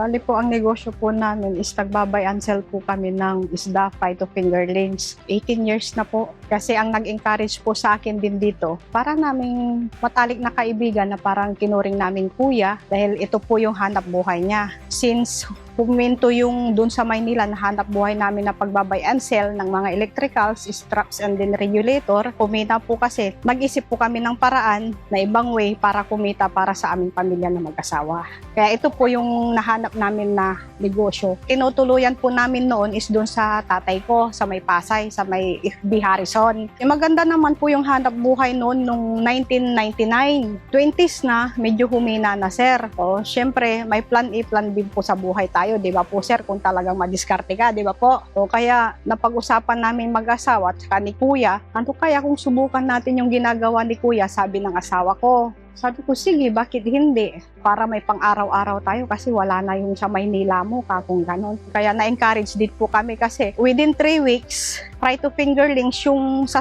Bali po ang negosyo po namin is nagbabay and sell po kami ng isda, phyto fingerlings. 18 years na po. Kasi ang nag-encourage po sa akin din dito, para naming matalik na kaibigan na parang kinuring namin kuya dahil ito po yung hanap buhay niya. Since puminto yung dun sa Maynila na hanap buhay namin na pagbabay and sell ng mga electricals, struts and then regulator, kumita po kasi nag-isip po kami ng paraan na ibang way para kumita para sa aming pamilya na mag-asawa. Kaya ito po yung nahanap namin na negosyo. Tinutuluyan po namin noon is doon sa tatay ko, sa may Pasay, sa may FB Harrison. Eh, maganda naman po yung hanap buhay noon nung 1999. 20s na, medyo humina na sir. O, syempre, may plan A, plan B po sa buhay tayo, di ba po sir, kung talagang madiskarte ka, di ba po? O kaya, napag-usapan namin mag-asawa at saka ni kuya, ano kaya kung subukan natin yung ginagawa ni kuya, sabi ng asawa ko. Sabi ko, sige, bakit hindi? Para may pang-araw-araw tayo kasi wala na yung sa Maynila mo ka kung ganon. Kaya na-encourage din po kami kasi within 3 weeks, try to fingerlings yung sa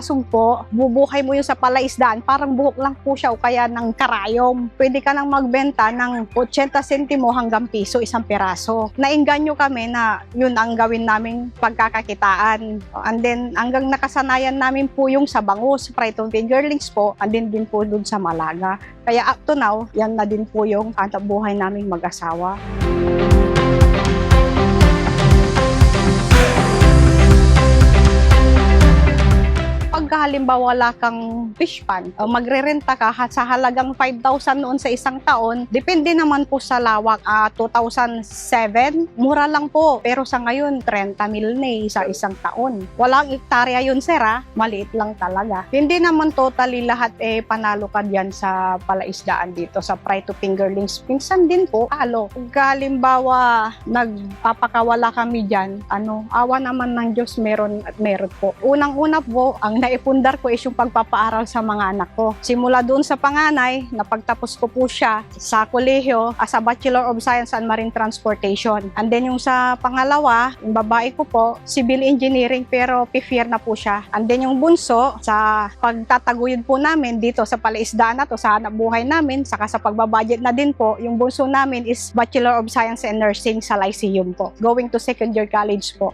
bubuhay mo yung sa palaisdaan, parang buhok lang po siya o kaya ng karayom. Pwede ka nang magbenta ng 80 sentimo hanggang piso isang peraso. Nainganyo kami na yun ang gawin naming pagkakakitaan. And then hanggang nakasanayan namin po yung sa bangus, try to fingerlings po, and then din po dun sa Malaga. Kaya up to now, yan na din po yung buhay naming mag-asawa. Pag halimbawa wala kang fish pan, o magre-renta ka sa halagang 5,000 noon sa isang taon, depende naman po sa lawak. Ah, 2007, mura lang po. Pero sa ngayon, 30 mil na eh, sa isang taon. Walang ektarya yun, sir, ha? Maliit lang talaga. Hindi naman totally lahat eh panalo ka diyan sa palaisdaan dito sa Fry to Fingerlings. Pinsan din po, halo. Kung halimbawa nagpapakawala kami diyan, ano, awa naman ng Diyos meron at meron po. Unang-una po, ang naipundar ko is yung pagpapaaral sa mga anak ko. Simula doon sa panganay, napagtapos ko po siya sa kolehiyo as a Bachelor of Science and Marine Transportation. And then yung sa pangalawa, yung babae ko po, Civil Engineering pero fifth year na po siya. And then yung bunso, sa pagtataguyod po namin dito sa palaisdaan na to, sa hanap buhay namin, saka sa pagbabudget na din po, yung bunso namin is Bachelor of Science and Nursing sa Lyceum po. Going to second year college po.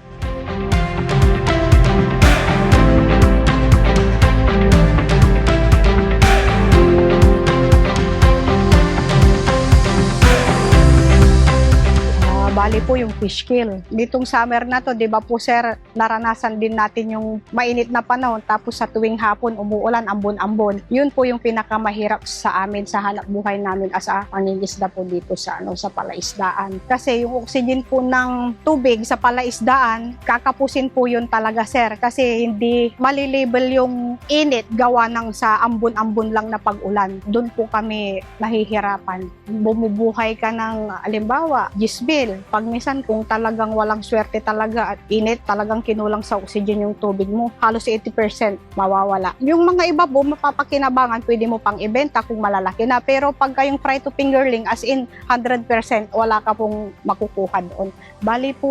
Po yung fish kill. Ditong summer na to, 'di ba po sir, naranasan din natin yung mainit na panahon tapos sa tuwing hapon umuulan ambon-ambon. Yun po yung pinakamahirap sa amin sa hanap buhay namin as a pangingisda po dito sa ano sa palaisdaan. Kasi yung oxygen po ng tubig sa palaisdaan, kakapusin po yun talaga sir kasi hindi malilabel yung init gawa ng sa ambon-ambon lang na pag-ulan. Doon po kami nahihirapan. Bumubuhay ka ng alimbawa, gisbil. Pag minsan kung talagang walang swerte talaga at init, talagang kinulang sa oxygen yung tubig mo, halos 80% mawawala. Yung mga iba po, mapapakinabangan, pwede mo pang ibenta kung malalaki na. Pero pagka yung fry to fingerling, as in 100%, wala ka pong makukuha doon. Bali po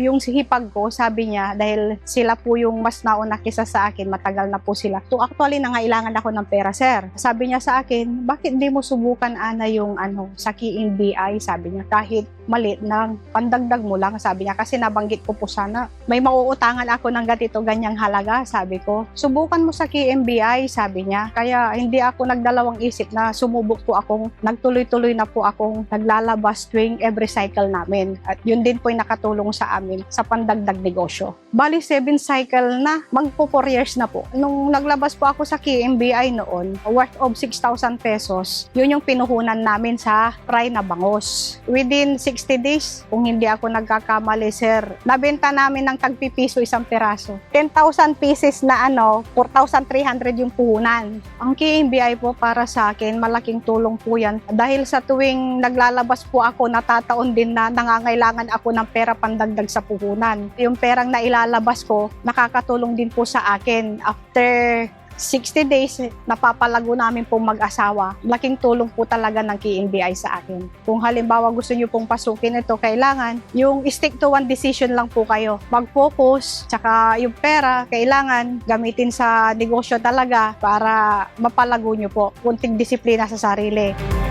yung hipag ko, sabi niya, dahil sila po yung mas nauna kisa sa akin, matagal na po sila. So actually, nangailangan ako ng pera, sir. Sabi niya sa akin, bakit di mo subukan, Ana, yung ano, sa KNBI, sabi niya, kahit maliit na pandagdag mo lang, sabi niya, kasi nabanggit ko po sana, may mauutangan ako ng ganito, ganyang halaga, sabi ko. Subukan mo sa KNBI, sabi niya. Kaya hindi ako nagdalawang isip na sumubok po akong, nagtuloy-tuloy na po akong naglalabas tuwing every cycle namin. At yun din po yung nakatulong sa amin sa pandagdag negosyo. Bali, seven cycle na, magpo 4 years na po. Nung naglabas po ako sa KMBI noon, worth of 6,000 pesos, yun yung pinuhunan namin sa fry na bangos. Within 60 days, kung hindi ako nagkakamali, sir, nabenta namin ng tagpipiso isang peraso. 10,000 pieces na ano, 4,300 yung puhunan. Ang KMBI po para sa akin, malaking tulong po yan. Dahil sa tuwing naglalabas po ako, natataon din na nangangailangan ako ng pera pandagdag sa puhunan. Yung perang nailalabas ko, nakakatulong din po sa akin. After 60 days, napapalago namin pong mag-asawa. Laking tulong po talaga ng KNBI sa akin. Kung halimbawa gusto nyo pong pasukin ito, kailangan yung stick to one decision lang po kayo. Mag-focus, tsaka yung pera, kailangan gamitin sa negosyo talaga para mapalago nyo po. Kunting disiplina sa sarili.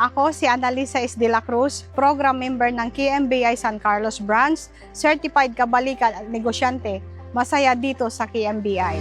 Ako si Annalisa S. De La Cruz, program member ng KMBI San Carlos Branch, certified kabalikan at negosyante. Masaya dito sa KMBI.